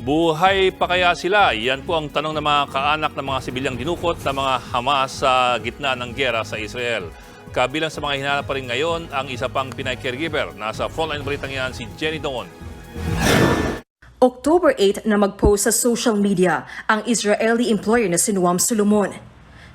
Buhay pa kaya sila? Yan po ang tanong ng mga kaanak ng mga sibilyang dinukot ng mga Hamas sa gitna ng gera sa Israel. Kabilang sa mga hinanap pa rin ngayon ang isa pang Pinay caregiver. Nasa frontline balitang yan si Jenny Dongon. October 8 na mag-post sa social media ang Israeli employer na si Noam Solomon.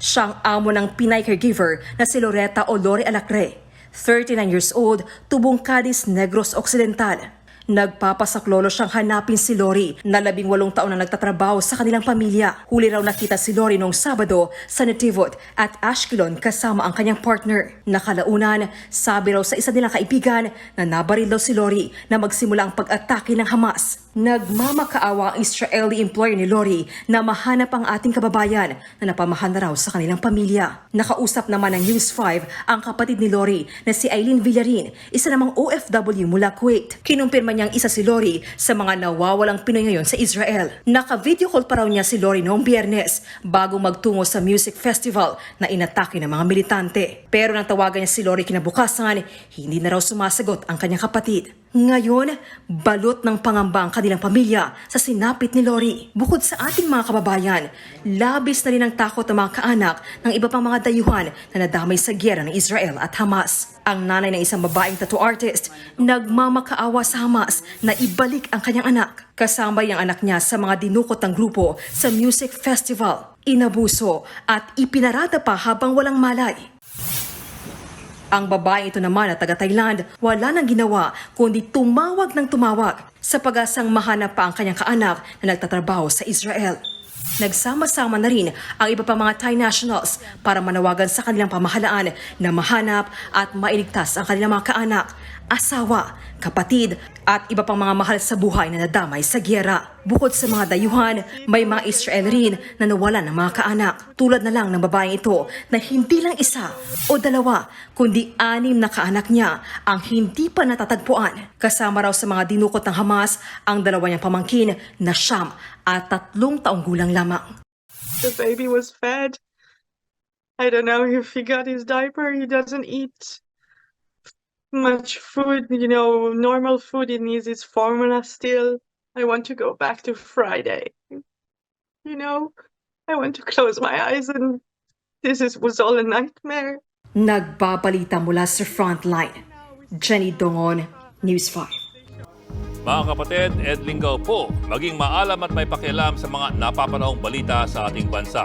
Siyang amo ng Pinay caregiver na si Loretta Olore Alacre, 39 years old, tubong Cadiz Negros Occidental. Nagpapasaklolo siyang hanapin si Lori na labing walong taon na nagtatrabaho sa kanilang pamilya. Huli raw nakita si Lori noong Sabado sa Nativot at Ashkelon kasama ang kanyang partner. Nakalaunan, sabi raw sa isa nilang kaibigan na nabaril daw si Lori na magsimula ang pag-atake ng Hamas. Nagmamakaawa ang Israeli employer ni Lori na mahanap ang ating kababayan na napamahan na raw sa kanilang pamilya. Nakausap naman ng News 5 ang kapatid ni Lori na si Eileen Villarin, isa namang OFW mula Kuwait. Kinumpirma niyang isa si Lori sa mga nawawalang Pinoy ngayon sa Israel. Naka-video call pa raw niya si Lori noong biyernes bago magtungo sa music festival na inatake ng mga militante. Pero nang tawagan niya si Lori kinabukasan, hindi na raw sumasagot ang kanyang kapatid. Ngayon, balot ng pangamba ang kanilang pamilya sa sinapit ni Lori. Bukod sa ating mga kababayan, labis na rin ang takot ng mga kaanak ng iba pang mga dayuhan na nadamay sa gyera ng Israel at Hamas. Ang nanay ng isang babaeng tattoo artist nagmamakaawa sa Hamas na ibalik ang kanyang anak. Kasama ang anak niya sa mga dinukot ng grupo sa music festival. Inabuso at ipinarada pa habang walang malay. Ang babae ito naman na taga Thailand, wala nang ginawa kundi tumawag ng tumawag sa pag-asang mahanap pa ang kanyang kaanak na nagtatrabaho sa Israel. Nagsama-sama na rin ang iba pang mga Thai nationals para manawagan sa kanilang pamahalaan na mahanap at mailigtas ang kanilang mga kaanak, asawa, kapatid at iba pang mga mahal sa buhay na nadamay sa gyera. Bukod sa mga dayuhan, may mga Israel rin na nawalan ng mga kaanak. Tulad na lang ng babaeng ito na hindi lang isa o dalawa, kundi anim na kaanak niya ang hindi pa natatagpuan. Kasama raw sa mga dinukot ng Hamas ang dalawa niyang pamangkin na siyam at tatlong taong gulang lamang. The baby was fed. I don't know if he got his diaper. He doesn't eat much food, you know, normal food. He needs his formula still. I want to go back to Friday. You know, I want to close my eyes and this is, was all a nightmare. Nagbabalita mula sa frontline. Jenny Dongon, News 5. Mga kapatid, Ed Lingaw po, maging maalam at may pakialam sa mga napapanahong balita sa ating bansa.